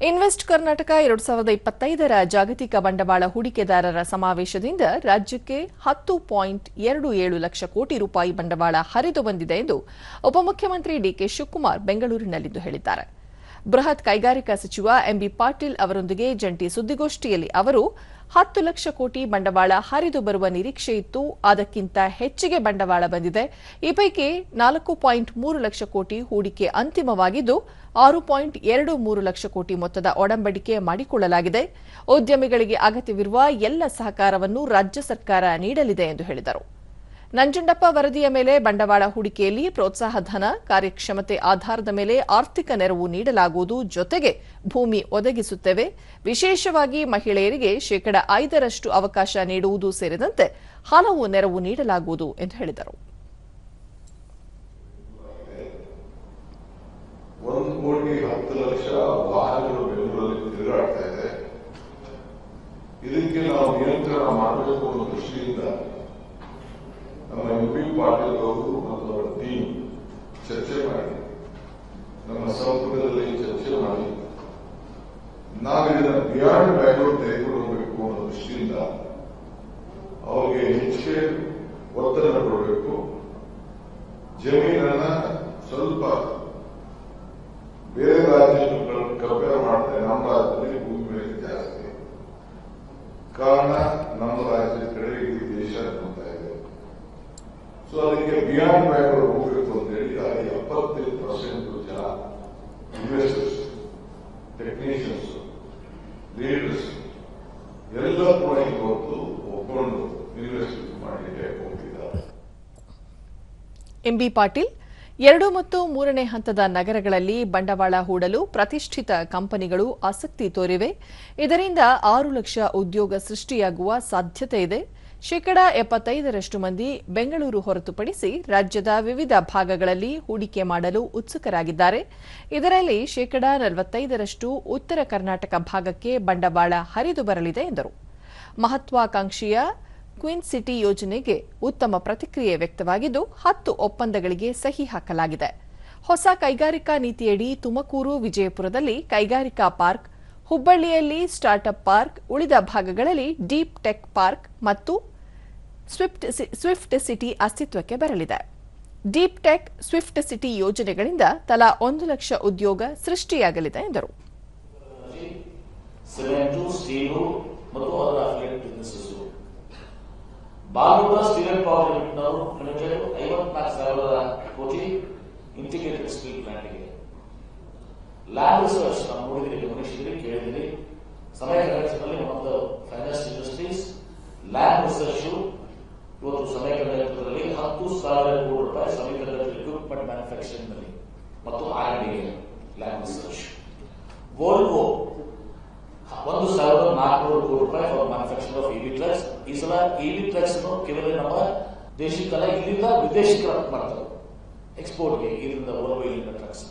Invest Karnataka ಎರಡು ಸಾವಿರದ ಇಪ್ಪತ್ತೈದರ ಜಾಗತಿಕ ಬಂಡವಾಳ ಹೂಡಿಕೆದಾರರ ಸಮಾವೇಶದಿಂದ ರಾಜ್ಯಕ್ಕೆ ಹತ್ತು ಪಾಯಿಂಟ್ ಎರಡು ಏಳು ಲಕ್ಷ ಕೋಟಿ ರೂಪಾಯಿ ಬಂಡವಾಳ ಹರಿದು ಬಂದಿದೆ ಎಂದು ಉಪಮುಖ್ಯಮಂತ್ರಿ ಡಿಕೆ ಶಿವಕುಮಾರ್ ಬೆಂಗಳೂರಿನಲ್ಲಿಂದು ಹೇಳಿದ್ದಾರೆ. ಬೃಹತ್ ಕೈಗಾರಿಕಾ ಸಚಿವ ಎಂಬಿ ಪಾಟೀಲ್ ಅವರೊಂದಿಗೆ ಜಂಟಿ ಸುದ್ದಿಗೋಷ್ಠಿಯಲ್ಲಿ ಅವರು ಹತ್ತು ಲಕ್ಷ ಕೋಟಿ ಬಂಡವಾಳ ಹರಿದು ಬರುವ ನಿರೀಕ್ಷೆ ಇತ್ತು. ಅದಕ್ಕಿಂತ ಹೆಚ್ಚಿಗೆ ಬಂಡವಾಳ ಬಂದಿದೆ. ಈ ಪೈಕಿ ನಾಲ್ಕು ಪಾಯಿಂಟ್ ಮೂರು ಲಕ್ಷ ಕೋಟಿ ಹೂಡಿಕೆ ಅಂತಿಮವಾಗಿದ್ದು, ಆರು ಪಾಯಿಂಟ್ ಎರಡು ಮೂರು ಲಕ್ಷ ಕೋಟಿ ಮೊತ್ತದ ಒಡಂಬಡಿಕೆ ಮಾಡಿಕೊಳ್ಳಲಾಗಿದೆ. ಉದ್ಯಮಿಗಳಿಗೆ ಅಗತ್ಯವಿರುವ ಎಲ್ಲ ಸಹಕಾರವನ್ನು ರಾಜ್ಯ ಸರ್ಕಾರ ನೀಡಲಿದೆ ಎಂದು ಹೇಳಿದರು. ನಂಜುಂಡಪ್ಪ ವರದಿಯ ಮೇಲೆ ಬಂಡವಾಳ ಹೂಡಿಕೆಯಲ್ಲಿ ಪ್ರೋತ್ಸಾಹಧನ ಕಾರ್ಯಕ್ಷಮತೆ ಆಧಾರದ ಮೇಲೆ ಆರ್ಥಿಕ ನೆರವು ನೀಡಲಾಗುವುದು ಜೊತೆಗೆ ಭೂಮಿ ಒದಗಿಸುತ್ತೇವೆ. ವಿಶೇಷವಾಗಿ ಮಹಿಳೆಯರಿಗೆ ಶೇಕಡ ಐದರಷ್ಟು ಅವಕಾಶ ನೀಡುವುದು ಸೇರಿದಂತೆ ಹಲವು ನೆರವು ನೀಡಲಾಗುವುದು ಎಂದು ಹೇಳಿದರು. ಇದಕ್ಕೆ ನಾವು ನಿಯಂತ್ರಣ ಮಾಡಬೇಕು ಅನ್ನೋ ದೃಷ್ಟಿಯಿಂದ ನಮ್ಮ ಎಂ ಪಿ ಪಾಟೀಲ್ ಅವರು ಮತ್ತು ಅವರ ಟೀಮ್ ಚರ್ಚೆ ಮಾಡಿ, ನಮ್ಮ ಸಂಪುಟದಲ್ಲಿ ಚರ್ಚೆ ಮಾಡಿ, ನಾವು ಬಿಯಾಂಡ್ ಬ್ಯಾಂಗ್ಳೂರ್ ತೆಗೆದುಕೊಂಡು ಹೋಗಬೇಕು ಅನ್ನೋ ದೃಷ್ಟಿಯಿಂದ ಅವರಿಗೆ ಹೆಚ್ಚಿಗೆ ಒತ್ತಡ ಕೊಡಬೇಕು. ಜಮೀನನ್ನ ಸ್ವಲ್ಪ ಸೊ ಅದಕ್ಕೆ ಬಿಯಾಂಡ್ ಬ್ಯಾಂಗ್ಳೂರ್ ಹೋಗಬೇಕು ಅಂತ ಹೇಳಿ ಅಲ್ಲಿ ಎಪ್ಪತ್ತೈದು ಪರ್ಸೆಂಟ್ ಜನ ಇನ್ವೆಸ್ಟರ್ಸ್ ಟೆಕ್ನಿಷಿಯನ್ಸ್ ಲೀಡರ್ಸ್ ಎಲ್ಲ ಕೂಡ ಇವತ್ತು ಒಪ್ಕೊಂಡು ಇನ್ವೆಸ್ಟ್ ಮಾಡಲಿಕ್ಕೆ ಹೋಗಿದ್ದಾರೆ ಎಂಬಿ ಪಾಟೀಲ್, ಎರಡು ಮತ್ತು ಮೂರನೇ ಹಂತದ ನಗರಗಳಲ್ಲಿ ಬಂಡವಾಳ ಹೂಡಲು ಪ್ರತಿಷ್ಠಿತ ಕಂಪನಿಗಳು ಆಸಕ್ತಿ ತೋರಿವೆ. ಇದರಿಂದ ಆರು ಲಕ್ಷ ಉದ್ಯೋಗ ಸೃಷ್ಟಿಯಾಗುವ ಸಾಧ್ಯತೆ ಇದೆ. ಶೇಕಡ ಎಪ್ಪತ್ತೈದರಷ್ಟು ಮಂದಿ ಬೆಂಗಳೂರು ಹೊರತುಪಡಿಸಿ ರಾಜ್ಯದ ವಿವಿಧ ಭಾಗಗಳಲ್ಲಿ ಹೂಡಿಕೆ ಮಾಡಲು ಉತ್ಸುಕರಾಗಿದ್ದಾರೆ. ಇದರಲ್ಲಿ ಶೇಕಡ ನಲವತ್ತೈದರಷ್ಟು ಉತ್ತರ ಕರ್ನಾಟಕ ಭಾಗಕ್ಕೆ ಬಂಡವಾಳ ಹರಿದು ಬರಲಿದೆ ಎಂದರು. ಮಹತ್ವಾಕಾಂಕ್ಷಿಯ ಕ್ವೀನ್ ಸಿಟಿ ಯೋಜನೆಗೆ ಉತ್ತಮ ಪ್ರತಿಕ್ರಿಯೆ ವ್ಯಕ್ತವಾಗಿದ್ದು, ಹತ್ತು ಒಪ್ಪಂದಗಳಿಗೆ ಸಹಿ ಹಾಕಲಾಗಿದೆ. ಹೊಸ ಕೈಗಾರಿಕಾ ನೀತಿಯಡಿ ತುಮಕೂರು ವಿಜಯಪುರದಲ್ಲಿ ಕೈಗಾರಿಕಾ ಪಾರ್ಕ್ ಹುಬ್ಬಳ್ಳಿಯಲ್ಲಿ ಸ್ಟಾರ್ಟ್ಅಪ್ ಪಾರ್ಕ್, ಉಳಿದ ಭಾಗಗಳಲ್ಲಿ ಡೀಪ್ ಟೆಕ್ ಪಾರ್ಕ್ ಮತ್ತು ಸ್ವಿಫ್ಟ್ ಸ್ವಿಫ್ಟ್ ಸಿಟಿ ಅಸ್ತಿತ್ವಕ್ಕೆ ಬರಲಿದೆ. ಡೀಪ್ ಟೆಕ್, ಸ್ವಿಫ್ಟ್ ಸಿಟಿ ಯೋಜನೆಗಳಿಂದ ತಲಾ ಒಂದು ಲಕ್ಷ ಉದ್ಯೋಗ ಸೃಷ್ಟಿಯಾಗಲಿದೆ ಎಂದರು. ಸ್ಟೀಲು ಪವರ್ ಲಿಮಿಟ್ನವರು ಐವತ್ನಾಲ್ಕು ಸಾವಿರ ಕೋಟಿ ಇಂಟಿಗ್ರೇಟೆಡ್ ಸ್ಟೀಲ್ ಪ್ಲಾಂಟ್ಗೆ ಲ್ಯಾಬ್ ರಿಸರ್ಚ್ ನಾವು ನೋಡಿದ್ರಿ ಗಮನಿಸಿದ್ರಿ ಕೇಳಿದಿರಿ ಸಮಯ ಕಂಡಕ್ಟರ್ನಲ್ಲಿ ಒಂದು ಫೈನಾನ್ಸ್ ಇಂಡಸ್ಟ್ರೀಸ್ ಲ್ಯಾಬ್ ರಿಸರ್ಚ್ ಇವತ್ತು ಸಮಯ ಕರ್ನಾಟಕದಲ್ಲಿ ಹತ್ತು ಸಾವಿರ ಕೋಟಿ ರೂಪಾಯಿ ಸಮಯ ಕರ್ನಾಟಕ ಇಕ್ವಿಪ್ಮೆಂಟ್ ಮ್ಯಾನುಫ್ಯಾಕ್ಚರಿಂಗ್ನಲ್ಲಿ ಮತ್ತು ಆರ್ ಡಿ ಲ್ಯಾಬ್ ರಿಸರ್ಚ್ ಗೋಲ್ಗೋ ಒಂದು ಸಾವಿರದ ನಾಲ್ಕುನೂರು ಕೋಟಿ ರೂಪಾಯಿ for manufacture of EV trucks ಈ ಸಲ ಇವಿ ಟ್ರಕ್ಸ್ ಕೇವಲ ನಮ್ಮ ದೇಶಕ್ಕಲ್ಲ, ಇಲ್ಲಿಂದ ವಿದೇಶಕ್ಕೆ ಮಾಡ್ತಾರೆ. ಎಕ್ಸ್ಪೋರ್ಟ್ಗೆ ಇಲ್ಲಿಂದ ಓಲ್ವೋ ಇಲ್ಲಿಂದ ಟ್ರಕ್ಸ್